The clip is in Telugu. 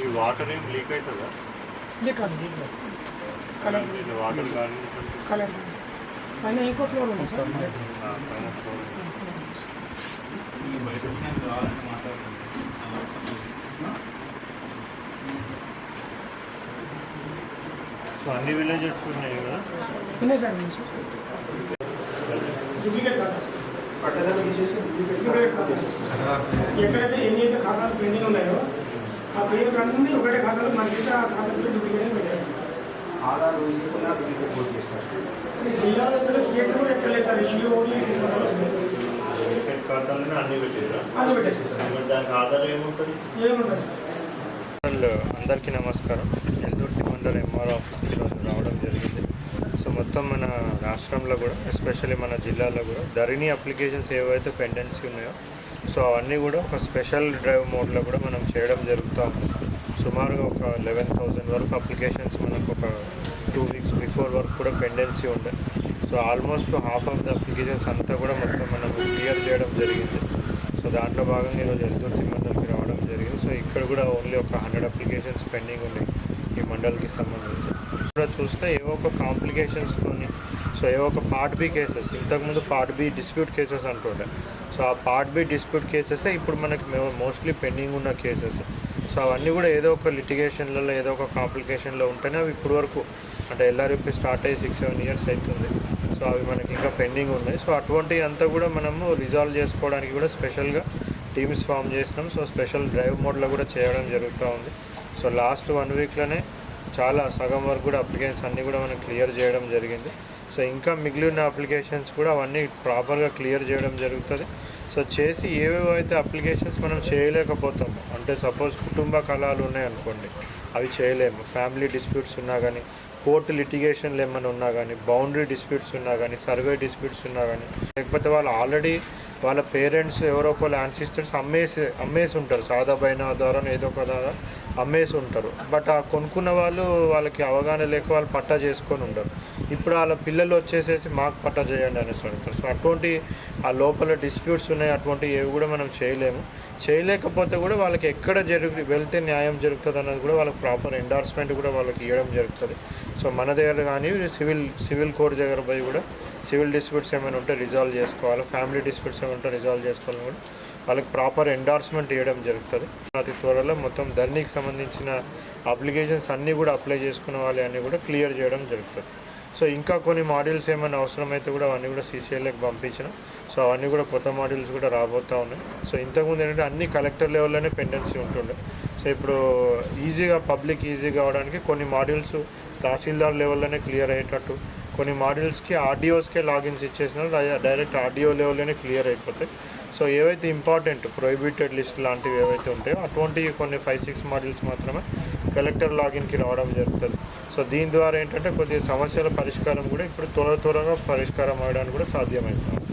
ఈ వాటర్ ఏం లీక్ అవుతుందా? లీక్ ఇది వాటర్ కానీ కలర్ పైన ఇంకో ఫ్లోర్ ఉంది సార్. సో అన్ని విలేజెస్ ఉన్నాయి కదా? ఉన్నాయి సార్ డూప్లికేట్. పట్టదారు తీసేసి డూప్లికేట్. ఎక్కడైతే ఎన్ని అయితే ఖాతాలు పెండింగ్ ఉన్నాయో ఆ పెండింగ్ అన్నీ ఒకటే ఖాతాలో ఆ ఖాతాలో పెట్టారు. సార్. ఆధార్ ఇవ్వకుండా డూప్లికేట్ పోటీ చేస్తారు. ఈ జిల్లాలో ఎక్కడ స్టేట్ కూడా ఎక్కడ లేదు సార్. ఇష్యూ ఓన్లీ తీసుకున్నారు క్రికెట్ ఖాతాలోనే అన్ని పెట్టారా అది పెట్టేసి సార్. మరి దానికి ఆధార్ ఏముంటుంది? ఏముంటుంది సార్. హలో అందరికీ నమస్కారం. ఎల్దుర్తి మండల ఎంఆర్ ఆఫీస్కి ఈరోజు రావడం జరిగింది. సో మొత్తం మన రాష్ట్రంలో కూడా ఎస్పెషల్లీ మన జిల్లాలో కూడా ధరణి అప్లికేషన్స్ ఏవైతే పెండెన్సీ ఉన్నాయో సో అవన్నీ కూడా ఒక స్పెషల్ డ్రైవ్ మోడ్లో కూడా మనం చేయడం జరుగుతూ. సుమారుగా ఒక లెవెన్ థౌజండ్ వరకు అప్లికేషన్స్ మనకు ఒక టూ వీక్స్ బిఫోర్ వరకు కూడా పెండెన్సీ ఉండే. So almost half of the applications అంతా కూడా మొత్తం మనం క్లియర్ చేయడం జరిగింది. సో దాంట్లో భాగంగా ఈరోజు ఎల్దుర్తి మండలికి రావడం జరిగింది. సో ఇక్కడ కూడా ఓన్లీ ఒక హండ్రెడ్ అప్లికేషన్స్ పెండింగ్ ఉన్నాయి ఈ మండలికి సంబంధించి. కూడా చూస్తే ఏవో ఒక కొన్ని సో ఏవో ఒక పార్ట్ బి కేసెస్ ఇంతకుముందు పార్ట్ బి డిస్ప్యూట్ కేసెస్ అంటుండే. సో ఆ పార్ట్ బి డిస్ప్యూట్ కేసెస్ ఇప్పుడు మనకి మోస్ట్లీ పెండింగ్ ఉన్న కేసెస్ సో అవన్నీ కూడా ఏదో ఒక లిటిగేషన్లలో ఏదో ఒక కాంప్లికేషన్లో ఉంటేనే అవి ఇప్పటి వరకు అంటే ఎల్ఆర్యూపీ స్టార్ట్ అయ్యి సిక్స్ సెవెన్ ఇయర్స్ అవుతుంది. సో అవి మనకి ఇంకా పెండింగ్ ఉన్నాయి. సో అటువంటివి అంతా కూడా మనము రిజాల్వ్ చేసుకోవడానికి కూడా స్పెషల్గా టీమ్స్ ఫామ్ చేసినాం. సో స్పెషల్ డ్రైవ్ మోడ్లో కూడా చేయడం జరుగుతూ ఉంది. సో లాస్ట్ వన్ వీక్లోనే చాలా సగం వరకు కూడా అప్లికేషన్స్ అన్నీ కూడా మనం క్లియర్ చేయడం జరిగింది. సో ఇంకా మిగిలిన అప్లికేషన్స్ కూడా అవన్నీ ప్రాపర్గా క్లియర్ చేయడం జరుగుతుంది. సో చేసి ఏవేవో అయితే అప్లికేషన్స్ మనం చేయలేకపోతాము అంటే సపోజ్ కుటుంబ కళాలు ఉన్నాయనుకోండి అవి చేయలేము. ఫ్యామిలీ డిస్ప్యూట్స్ ఉన్నా కానీ కోర్టు లిటిగేషన్లు ఏమైనా ఉన్నా కానీ బౌండరీ డిస్ప్యూట్స్ ఉన్నా కానీ సర్వే డిస్ప్యూట్స్ ఉన్నా కానీ లేకపోతే వాళ్ళు ఆల్రెడీ వాళ్ళ పేరెంట్స్ ఎవరో ఒకళ్ళు యాన్సిస్టర్స్ అమ్మేసి అమ్మేసి ఉంటారు. సాదా పైన ద్వారా ఏదో ఒక ద్వారా అమ్మేసి ఉంటారు. బట్ ఆ కొనుక్కున్న వాళ్ళు వాళ్ళకి అవగాహన లేక వాళ్ళు పట్టా చేసుకొని ఉండరు. ఇప్పుడు వాళ్ళ పిల్లలు వచ్చేసేసి మాకు పట్టా చేయండి అనేసి అడుగుతారు. సో అటువంటి ఆ లోపల డిస్ప్యూట్స్ ఉన్నాయి అటువంటి ఏవి కూడా మనం చేయలేము. చేయలేకపోతే కూడా వాళ్ళకి ఎక్కడ జరుగు వెళ్తే న్యాయం జరుగుతుంది అన్నది కూడా వాళ్ళకి ప్రాపర్ ఎండార్స్మెంట్ కూడా వాళ్ళకి ఇవ్వడం జరుగుతుంది. సో మన దగ్గర కానీ సివిల్ సివిల్ కోర్ట్ దగ్గర పోయి కూడా సివిల్ డిస్ప్యూట్స్ ఏమైనా ఉంటే రిజాల్వ్ చేసుకోవాలి. ఫ్యామిలీ డిస్ప్యూట్స్ ఏమైనా ఉంటే రిజాల్వ్ చేసుకోవాలని కూడా వాళ్ళకి ప్రాపర్ ఎండార్స్మెంట్ ఇవ్వడం జరుగుతుంది. అతి త్వరలో మొత్తం ధరణికి సంబంధించిన అప్లికేషన్స్ అన్నీ కూడా అప్లై చేసుకున్న వాళ్ళు అన్నీ కూడా క్లియర్ చేయడం జరుగుతుంది. సో ఇంకా కొన్ని మాడ్యూల్స్ ఏమైనా అవసరమైతే కూడా అవన్నీ కూడా సీసీఎల్కి పంపించిన. సో అవన్నీ కూడా కొత్త మాడ్యూల్స్ కూడా రాబోతూ ఉన్నాయి. సో ఇంతకుముందు ఏంటంటే అన్ని కలెక్టర్ లెవెల్లోనే పెండెన్సీ ఉంటుండే. సో ఇప్పుడు ఈజీగా పబ్లిక్ ఈజీగా అవడానికి కొన్ని మాడ్యూల్స్ తహసీల్దార్ లెవెల్లోనే క్లియర్ అయ్యేటట్టు కొన్ని మాడ్యూల్స్కి ఆర్డీఓస్కే లాగిన్స్ ఇచ్చేసిన డైరెక్ట్ ఆర్డీఓ లెవెల్లోనే క్లియర్ అయిపోతాయి. సో ఏవైతే ఇంపార్టెంట్ ప్రొహిబిటెడ్ లిస్ట్ లాంటివి ఏవైతే ఉంటాయో అటువంటివి కొన్ని ఫైవ్ సిక్స్ మాడ్యూల్స్ మాత్రమే కలెక్టర్ లాగిన్కి రావడం జరుగుతుంది. సో దీని ద్వారా ఏంటంటే కొద్దిగా సమస్యల పరిష్కారం కూడా ఇప్పుడు త్వర త్వరగా పరిష్కారం అవ్వడానికి కూడా సాధ్యమవుతుంది.